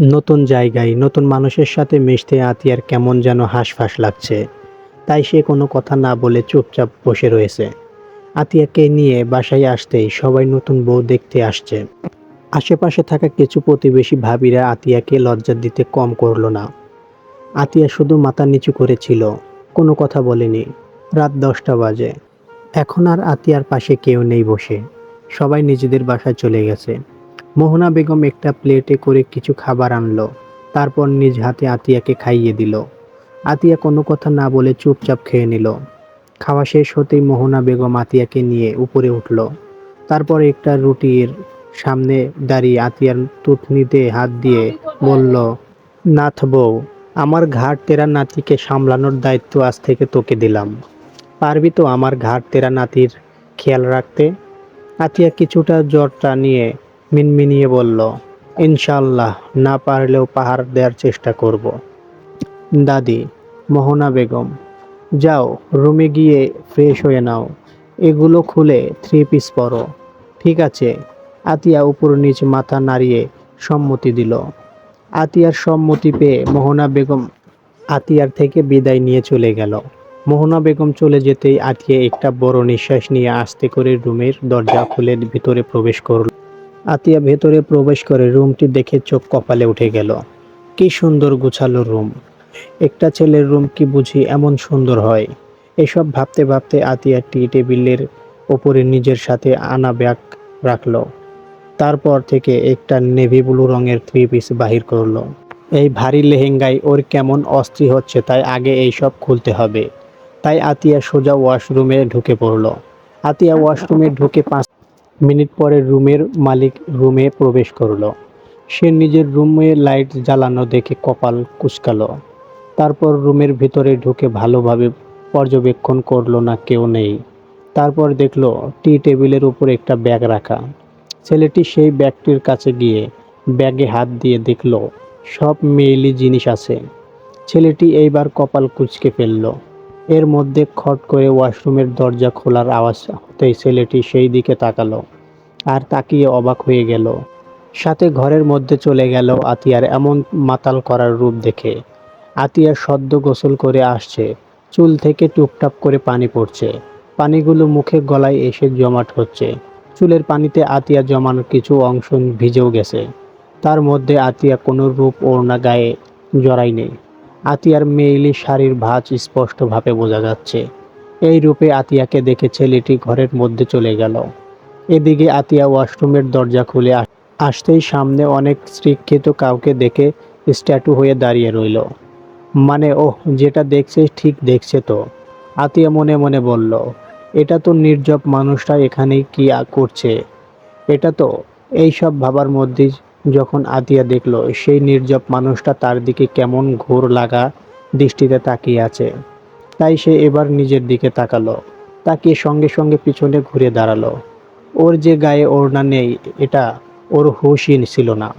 নতুন জায়গায় নতুন মানুষের সাথে মিশতে আতিয়ার কেমন যেন হাঁসফাঁস লাগছে। তাই সে কোনো কথা না বলে চুপচাপ বসে রয়েছে। আতিয়াকে নিয়ে বাসায় আসতেই সবাই নতুন বউ দেখতে আসছে। আশেপাশে থাকা কিছু প্রতিবেশী ভাবিরা আতিয়াকে লজ্জা দিতে কম করল না। আতিয়া শুধু মাথা নিচু করেছিল, কোনো কথা বলেনি। রাত দশটা বাজে। এখন আর আতিয়ার পাশে কেউ নেই বসে। সবাই নিজেদের বাসায় চলে গেছে। মোহনা বেগম একটা প্লেটে করে কিছু খাবার আনলো। তারপর নিজ হাতে আতিয়াকে খাইয়ে দিল। আতিয়া কোনো কথা না বলে চুপচাপ খেয়ে নিল। খাওয়া শেষ হতেই মোহনা বেগম আতিয়াকে নিয়ে উপরে উঠল। তারপর একটা রুটির সামনে দাঁড়িয়ে আতিয়ার তুতনিতে হাত দিয়ে বলল নাথ বউ আমার ঘাট তেরা নাতিকে সামলানোর দায়িত্ব আজ থেকে তোকে দিলাম। পারবি তো আমার ঘাট তেরা নাতির খেয়াল রাখতে? আতিয়া কিছুটা জ্বরটা নিয়ে মিনমিনিয়ে বলল ইনশাল্লাহ না পারলেও পাহাড় দেওয়ার চেষ্টা করব। দাদি, মোহনা বেগম, যাও, রুমে গিয়ে ফ্রেশ হয়ে নাও। এগুলো খুলে থ্রি পিস পরো। ঠিক আছে। আতিয়া উপর নিচ মাথা নাড়িয়ে সম্মতি দিল। আতিয়ার সম্মতি পেয়ে মোহনা বেগম আতিয়ার থেকে বিদায় নিয়ে চলে গেল। মোহনা বেগম চলে যেতেই আতিয়া একটা বড় নিঃশ্বাস নিয়ে আস্তে করে রুমের দরজা খুলে ভিতরে প্রবেশ করল। আতিয়া ভেতরে প্রবেশ করে রুমটি দেখে চোখ কপালে উঠে গেল। কি সুন্দর গুছালো রুম। একটা ছেলের রুম কি বুঝি এমন সুন্দর হয়। এসব ভাবতে ভাবতে আতিয়া টি টেবিলের ওপরে নিজের সাথে আনা ব্যাগ রাখল। তারপর থেকে একটা নেভি ব্লু রঙের থ্রি পিস বাহির করল। এই ভারী লেহেঙ্গায় ওর কেমন অস্থি হচ্ছে তাই আগে এই সব খুলতে হবে। তাই আতিয়া সোজা ওয়াশরুমে ঢুকে পড়ল। আতিয়া ওয়াশরুমে ঢুকে পাঁচ মিনিট পরে রুমের মালিক রুমে প্রবেশ করল। সে নিজের রুমে লাইট জ্বালানো দেখে কপাল কুচকালো। তারপর রুমের ভিতরে ঢুকে ভালোভাবে পর্যবেক্ষণ করল না কেউ নেই। তারপর দেখল, টি টেবিলের উপর একটা ব্যাগ রাখা। ছেলেটি সেই ব্যাগটির কাছে গিয়ে ব্যাগে হাত দিয়ে দেখল, সব মেয়েলি জিনিস আছে। ছেলেটি এইবার কপাল কুচকে ফেলল। এর মধ্যে খট করে ওয়াশরুমের দরজা খোলার আওয়াজ হতেই ছেলেটি সেই দিকে তাকালো আর তাকিয়ে অবাক হয়ে গেল। সাথে ঘরের মধ্যে চলে গেল আতিয়ার এমন মাতাল করার রূপ দেখে। আতিয়া সদ্য গোসল করে আসছে। চুল থেকে টুপটাপ করে পানি পড়ছে। পানিগুলো মুখে গলায় এসে জমাট হচ্ছে। চুলের পানিতে আতিয়া জমানোর কিছু অংশ ভিজেও গেছে। তার মধ্যে আতিয়া কোনো রূপ ওড়না গায়ে জড়াই নেই আতিয়ার মেইলি শাড়ির ভাঁজ স্পষ্টভাবে বোঝা যাচ্ছে। এই রূপে আতিয়াকে দেখে ছেলেটি ঘরের মধ্যে চলে গেল। এদিকে আতিয়া ওয়াশরুমের দরজা খুলে আসতেই সামনে অনেক শিক্ষিত কাউকে দেখে স্ট্যাটু হয়ে দাঁড়িয়ে রইল। মানে ওহ, যেটা দেখছে ঠিক দেখছে তো। আতিয়া মনে মনে বলল, এটা তো নির্জব মানুষটা এখানেই কি করছে? এটা তো? এই সব ভাবার মধ্যেই যখন আতিয়া দেখল, সেই নির্জব মানুষটা তার দিকে কেমন ঘোর লাগা দৃষ্টিতে তাকিয়ে আছে। তাই সে এবার নিজের দিকে তাকালো, তাকিয়ে সঙ্গে সঙ্গে পিছনে ঘুরে দাঁড়াল। ওর যে গায়ে ওড়না নেই, এটা ওর হুশই ছিল না।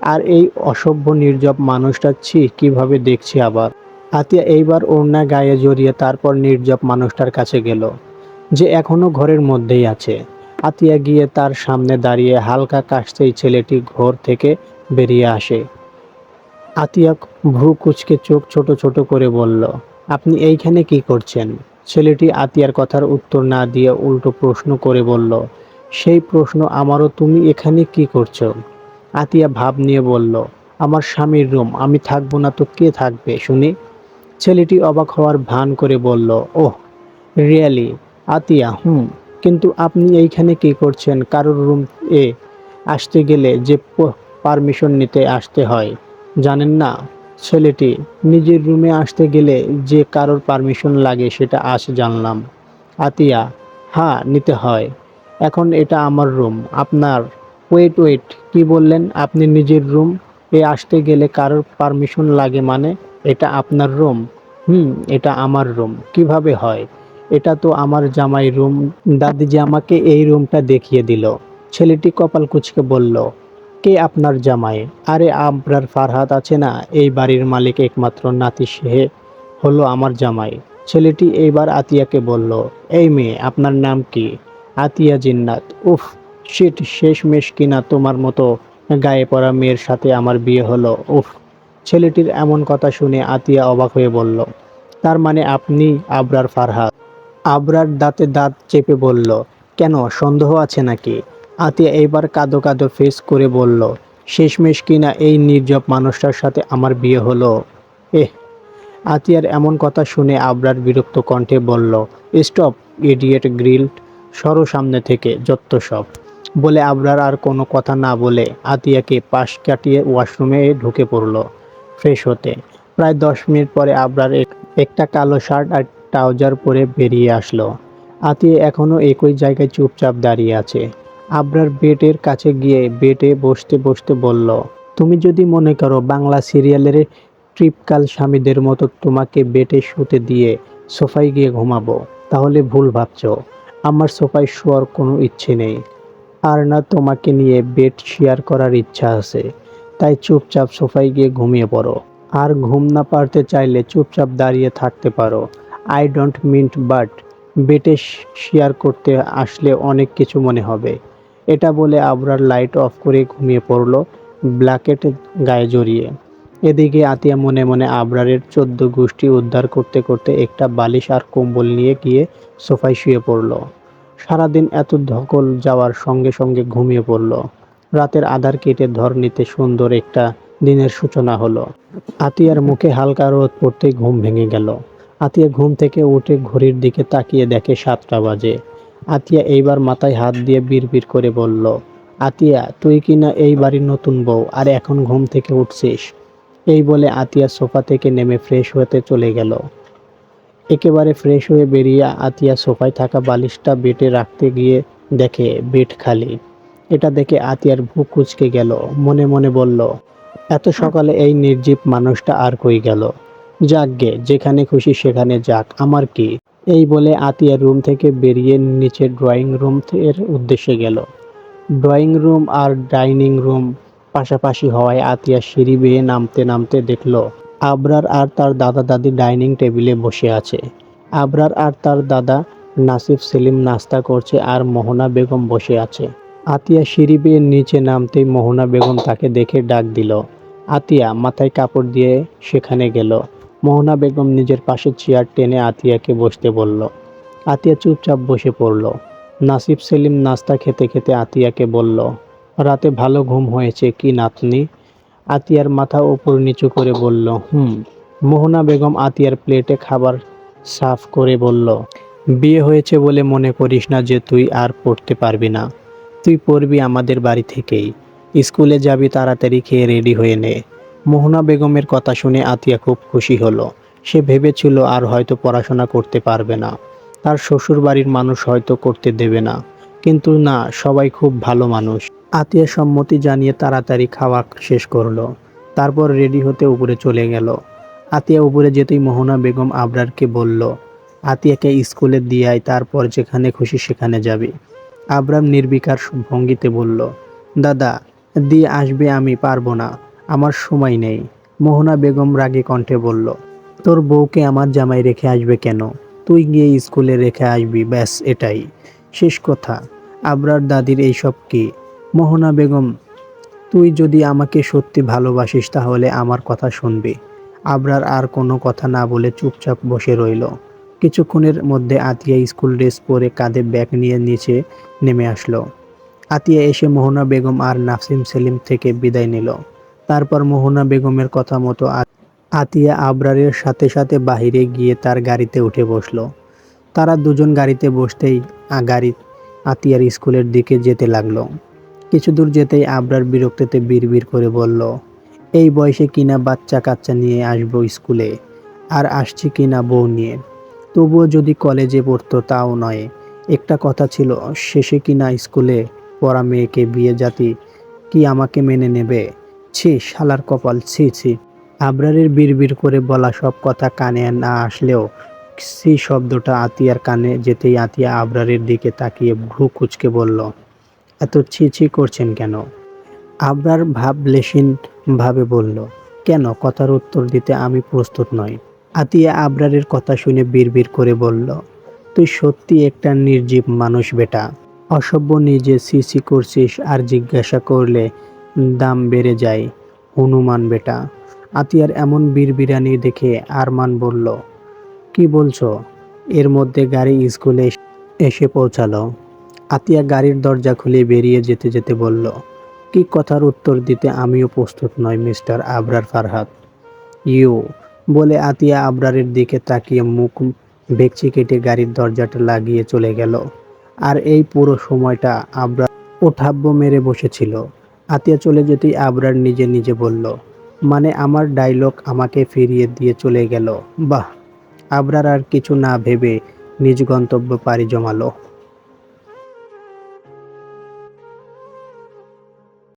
আর এই অসভ্য নির্জব মানুষটা, ছি, কীভাবে দেখছি আবার? আতিয়া এইবার ওড়না গায়ে জড়িয়ে তারপর নির্জব মানুষটার কাছে গেল, যে এখনও ঘরের মধ্যেই আছে। আতিয়া গিয়ে তার সামনে দাঁড়িয়ে হালকা কাশতেই ছেলেটি ঘর থেকে বেরিয়ে আসে। আতিয়া ভ্রু কুচকে চোখ ছোট ছোট করে বলল, আপনি এইখানে কি করছেন? ছেলেটি আতিয়ার কথার উত্তর না দিয়ে উল্টো প্রশ্ন করে বলল, সেই প্রশ্ন আমারও তুমি এখানে কি করছ? আতিয়া ভাব নিয়ে বলল, আমার স্বামীর রুম, আমি থাকব না তো কে থাকবে, শুনি? ছেলেটি অবাক হওয়ার ভান করে বলল, ওহ, রিয়ালি, আতিয়া, হুম। কিন্তু আপনি এইখানে কি করছেন? কারোর রুম এ আসতে গেলে যে পারমিশন নিতে আসতে হয়। জানেন না? ছেলেটি নিজের রুমে আসতে গেলে যে কারোর পারমিশন লাগে সেটা আজ জানলাম। আতিয়া হ্যাঁ নিতে হয়। এখন এটা আমার রুম আপনার ওয়েট ওয়েট কি বললেন? আপনি নিজের রুম এ আসতে গেলে কারোর পারমিশন লাগে মানে এটা আপনার রুম হুম, এটা আমার রুম কীভাবে হয়? এটা তো আমার জামাই রুম। দাদি যে আমাকে এই রুমটা দেখিয়ে দিল। ছেলেটি কপাল কুচকে বলল, কে আপনার জামাই? আরে আপনার ফারহাদ আছে না? এই বাড়ির মালিক একমাত্র নাতি সেহে হলো আমার জামাই। ছেলেটি এইবার আতিয়াকে বলল, এই মেয়ে, আপনার নাম কি? আতিয়া জিন্নাত। উফ, শিট শেষ মেশ কিনা তোমার মতো গায়ে পড়া মেয়ের সাথে আমার বিয়ে হলো? উফ। ছেলেটির এমন কথা শুনে আতিয়া অবাক হয়ে বলল, তার মানে আপনি আবরার ফারহাদ আবরার দাঁতে দাঁত চেপে বলল, কেন, সন্দেহ আছে নাকি? আতিয়া এইবার কাঁদো কাঁদো ফেস করে বলল, শেষমেশ কিনা এই নির্জব মানুষটার সাথে আমার বিয়ে হলো? এহ! আতিয়ার এমন কথা শুনে আবরার বিরক্ত কণ্ঠে বলল, স্টপ, ইডিয়েট গ্রিল, সরো সামনে থেকে, যত্ত সব। বলে আবরার আর কোনো কথা না বলে আতিয়াকে পাশ কাটিয়ে ওয়াশরুমে ঢুকে পড়ল, ফ্রেশ হতে। প্রায় দশ মিনিট পরে আবরার একটা কালো শার্ট আর ট্রাউজার পরে বেরিয়ে আসলো। আতিয়া এখনও একই জায়গায় চুপচাপ দাঁড়িয়ে আছে। আবরার বেটের কাছে গিয়ে বেটে বসতে বসতে বলল, তুমি যদি মনে করো বাংলা সিরিয়ালের ট্রিপকাল স্বামীদের মতো তোমাকে বেটে শুতে দিয়ে সোফায় গিয়ে ঘুমাবো, তাহলে ভুল ভাবছ। আমার সোফায় শোয়ার কোনো ইচ্ছে নেই। আর না, তোমাকে নিয়ে বেড শেয়ার করার ইচ্ছা আছে। তাই চুপচাপ সোফায় গিয়ে ঘুমিয়ে পড়ো। আর ঘুম না পারতে চাইলে চুপচাপ দাঁড়িয়ে থাকতে পারো। আই ডোন্ট মিন্ট, বাট বেটে শেয়ার করতে আসলে অনেক কিছু মনে হবে। এটা বলে আবরার লাইট অফ করে ঘুমিয়ে পড়ল ব্ল্যাকেট গায়ে জড়িয়ে। এদিকে আতিয়া মনে মনে আবরারের চোদ্দ গোষ্ঠী উদ্ধার করতে করতে একটা বালিশ আর কম্বল নিয়ে গিয়ে সোফায় শুয়ে পড়ল। সারাদিন এত ধকল যাওয়ার সঙ্গে সঙ্গে ঘুমিয়ে পড়ল। রাতের আধার কেটে ধরনীতে সুন্দর একটা দিনের সূচনা হলো। আতিয়ার মুখে হালকা রোদ পড়তেই ঘুম ভেঙে গেল। আতিয়া ঘুম থেকে উঠে ঘড়ির দিকে তাকিয়ে দেখে সাতটা বাজে। আতিয়া এইবার মাথায় হাত দিয়ে বিড়বিড় করে বলল, আতিয়া, তুই কি না এই বাড়ির নতুন বউ, আর এখন ঘুম থেকে উঠছিস? এই বলে আতিয়া সোফা থেকে নেমে ফ্রেশ হতে চলে গেল। একেবারে ফ্রেশ হয়ে বেরিয়ে আতিয়া সোফায় থাকা বালিশটা বেটে রাখতে গিয়ে দেখে বেড খালি। এটা দেখে আতিয়ার বুক কুচকে গেল। মনে মনে বলল, এত সকালে এই নির্জীব মানুষটা আর কই গেল? যাক গে, যেখানে খুশি সেখানে যাক, আমার কি? এই বলে আতিয়ার রুম থেকে বেরিয়ে নিচে ড্রয়িং রুম এর উদ্দেশ্যে গেল। ড্রয়িং রুম আর ডাইনিং রুম পাশাপাশি হওয়ায় আতিয়া সিঁড়ি বেয়ে নামতে নামতে দেখল, আবরার আর তার দাদা দাদি ডাইনিং টেবিলে বসে আছে। আবরার আর তার দাদা নাসিফ সেলিম নাস্তা করছে আর মোহনা বেগম বসে আছে। আতিয়া সিঁড়ি বেয়ে নিচে নামতেই মোহনা বেগম তাকে দেখে ডাক দিল, আতিয়া, মাথায় কাপড় দিয়ে সেখানে গেল। মোহনা বেগম নিজের পাশে চেয়ার টেনে আতিয়াকে বসতে বলল। আতিয়া চুপচাপ বসে পড়ল। নাসিব সেলিম নাস্তা খেতে খেতে আতিয়াকে বলল, রাতে ভালো ঘুম হয়েছে কি নাতনি? আতিয়ার মাথা ওপর নিচু করে বলল, হুম। মোহনা বেগম আতিয়ার প্লেটে খাবার সাফ করে বলল, বিয়ে হয়েছে বলে মনে করিস না যে তুই আর পড়তে পারবি না। তুই পড়বি আমাদের বাড়ি থেকেই। স্কুলে যাবি তাড়াতাড়ি খেয়ে রেডি হয়ে নে। মোহনা বেগমের কথা শুনে আতিয়া খুব খুশি হলো। সে ভেবেছিল আর হয়তো পড়াশোনা করতে পারবে না। তার শ্বশুর বাড়ির মানুষ হয়তো করতে দেবে না। কিন্তু না, সবাই খুব ভালো মানুষ। আতিয়া সম্মতি জানিয়ে তাড়াতাড়ি খাওয়া শেষ করল। তারপর রেডি হতে উপরে চলে গেল। আতিয়া উপরে যেতেই মোহনা বেগম আবরারকে বলল, আতিয়াকে স্কুলে দিয়াই তারপর যেখানে খুশি সেখানে যাবে। আবরাম নির্বিকার ভঙ্গিতে বলল, দাদা, দিয়ে আসবে আমি, পারব না। আমার সময় নেই। মোহনা বেগম রাগে কণ্ঠে বলল, তোর বউকে আমার জামাই রেখে আসবে কেন? তুই গিয়ে স্কুলে রেখে আসবি, ব্যাস এটাই। শেষ কথা। আবরার দাদির এইসব কি? মোহনা বেগম, তুই যদি আমাকে সত্যি ভালোবাসিস তাহলে আমার কথা শুনবি। আবরার আর কোনো কথা না বলে চুপচাপ বসে রইল। কিছুক্ষণের মধ্যে আতিয়া স্কুল ড্রেস পরে কাঁধে ব্যাগ নিয়ে নিচে নেমে আসলো। আতিয়া এসে মোহনা বেগম আর নাসিম সেলিম থেকে বিদায় নিল। তারপর মোহনা বেগমের কথা মতো আতিয়া আবরারের সাথে সাথে বাহিরে গিয়ে তার গাড়িতে উঠে বসল। তারা দুজন গাড়িতে বসতেই গাড়ি আতিয়ার স্কুলের দিকে যেতে লাগল। কিছু দূর যেতেই আবরার বিরক্তিতে বিড়বিড় করে বলল, এই বয়সে কিনা বাচ্চা কাচ্চা নিয়ে আসব স্কুলে? আর আসছি কিনা বউ নিয়ে? তবুও যদি কলেজে পড়তো তাও নয়। একটা কথা ছিল, শেষে কিনা স্কুলে পড়া মেয়েকে বিয়ে জাতি কি আমাকে মেনে নেবে? ছি, শালার কপাল, ছি ছি। আবরারের বিড়বিড় করে বলা সব কথা কানে না আসলেও সি শব্দটা আতিয়ার কানে যেতেই আতিয়া আবরারের দিকে তাকিয়ে ভ্রু কুচকে বলল, এত ছি ছি করছেন কেন? আবরার ভাবলেশীন ভাবে বলল, কেন? কথার উত্তর দিতে আমি প্রস্তুত নই। আতিয়া আবরারের কথা শুনে বিড়বিড় করে বলল, তুই সত্যি একটা নির্জীব মানুষ বেটা। অসভ্য নিজে সিসি করছিস আর জিজ্ঞাসা করলে দাম বেড়ে যায়। হনুমান বেটা, আতিয়ার এমন বীরবিরানি দেখে আরমান বলল, কি বলছো? এর মধ্যে গাড়ি স্কুলে এস- পৌঁছালো। আতিয়া গাড়ির দরজা খুলে বেরিয়ে যেতে যেতে বলল, কি কথার উত্তর দিতে আমিও প্রস্তুত নই, মিস্টার আবরার ফারহাদ। ইউ, বলে আতিয়া আবরারের দিকে তাকিয়ে মুখ বেকচি কেটে গাড়ির দরজাটা লাগিয়ে চলে গেল। আর এই পুরো সময়টা আবরার ওঠাব্য মেরে বসেছিল। আতিয়া চলে যেতেই আবরার নিজে নিজে বলল মানে আমার ডায়লগ আমাকে ফিরিয়ে দিয়ে চলে গেল? বাহ! আবরার আর কিছু না ভেবে নিজ গন্তব্য পাড়ি জমালো।